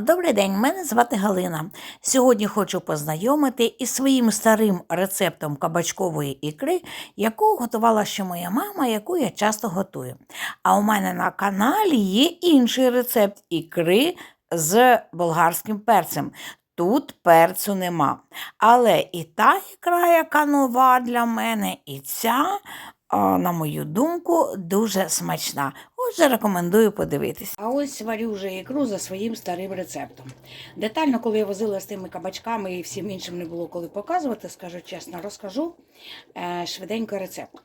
Добрий день, мене звати Галина. Сьогодні хочу познайомити із своїм старим рецептом кабачкової ікри, яку готувала ще моя мама, яку я часто готую. А у мене на каналі є інший рецепт ікри з болгарським перцем. Тут перцю нема. Але і та ікра, яка нова для мене, і ця, на мою думку, дуже смачна. Отже, рекомендую подивитись. А ось варю вже ікру за своїм старим рецептом. Детально, коли я возила з тими кабачками і всім іншим не було коли показувати, скажу чесно, розкажу е, швиденько рецепт.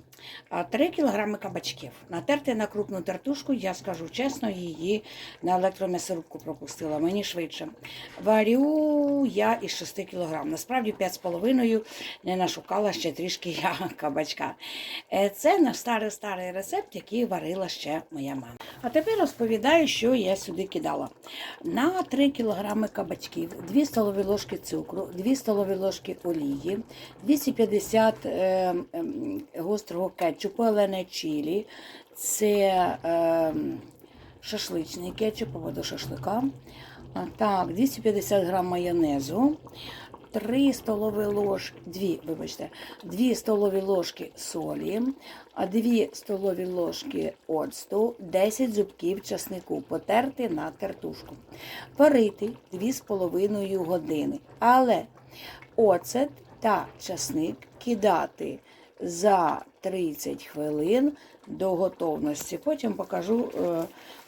3 кг кабачків. Натерти на крупну тертушку, я скажу чесно, її на електром'ясорубку пропустила, мені швидше. Варю я із 6 кг. Насправді 5,5 не нашукала ще трішки я кабачка. Е, Це наш старий-старий рецепт, який варила ще моя мама. А тепер розповідаю, що я сюди кидала. На 3 кг кабачків, 2 столові ложки цукру, 2 столові ложки олії, 250 е, ем, гострого кетчупу, але не чилі. Це е, шашличний кетчуп або до шашлика. Так, 250 грам майонезу. 3 столові ложки, 2, вибачте, 2 столові ложки солі, 2 столові ложки оцту, 10 зубків часнику, потерти на тертушку. Варити 2,5 години. Але оцет та часник кидати за 30 хвилин до готовності. Потім покажу е,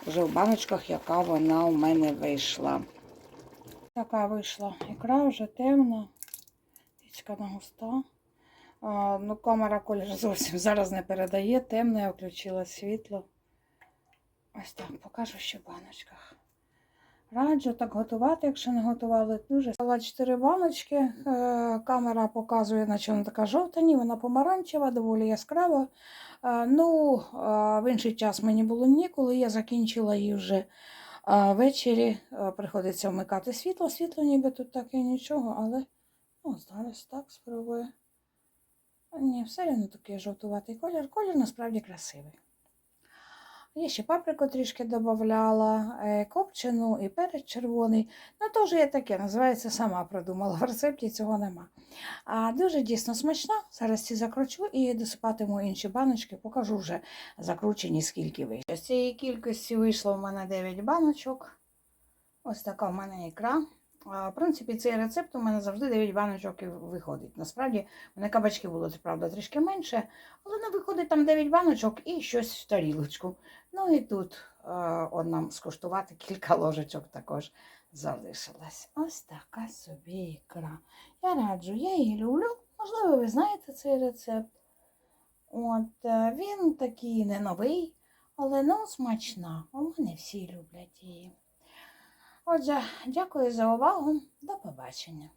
вже в баночках, яка вона у мене вийшла. Така вийшла ікра вже темна, річка не густа. Ну, камера колір зовсім зараз не передає, темне, я включила світло. Ось так, покажу ще в баночках. Раджу так готувати, якщо не готували. Дуже Взяла 4 баночки. Е, камера показує, наче вона така жовта, ні, вона помаранчева, доволі яскрава. Е, ну, е, в інший час мені було ніколи, я закінчила її вже ввечері приходиться вмикати світло. Світло ніби тут таке нічого, але ну, зараз так спробую. Ні, все одно такий жовтуватий колір. Колір насправді красивий. Я ще паприку трішки додавала, е, копчену і перець червоний. Ну, теж є таке, називається, сама придумала. В рецепті цього нема. А дуже дійсно смачна. Зараз ці закручу і досипатиму інші баночки, покажу вже закручені, скільки вийшло. З цієї кількості вийшло в мене 9 баночок. Ось така в мене ікра. В принципі, цей рецепт у мене завжди 9 баночок виходить. Насправді, в мене кабачки було, це правда, трішки менше, але не виходить там 9 баночок і щось в тарілочку. Ну і тут е, от нам скуштувати кілька ложечок також залишилось. Ось така собі ікра. Я раджу, я її люблю. Можливо, ви знаєте цей рецепт. От, е, Він такий не новий, але ну, смачна. У мене всі люблять її. Отже, дякую за увагу. До побачення.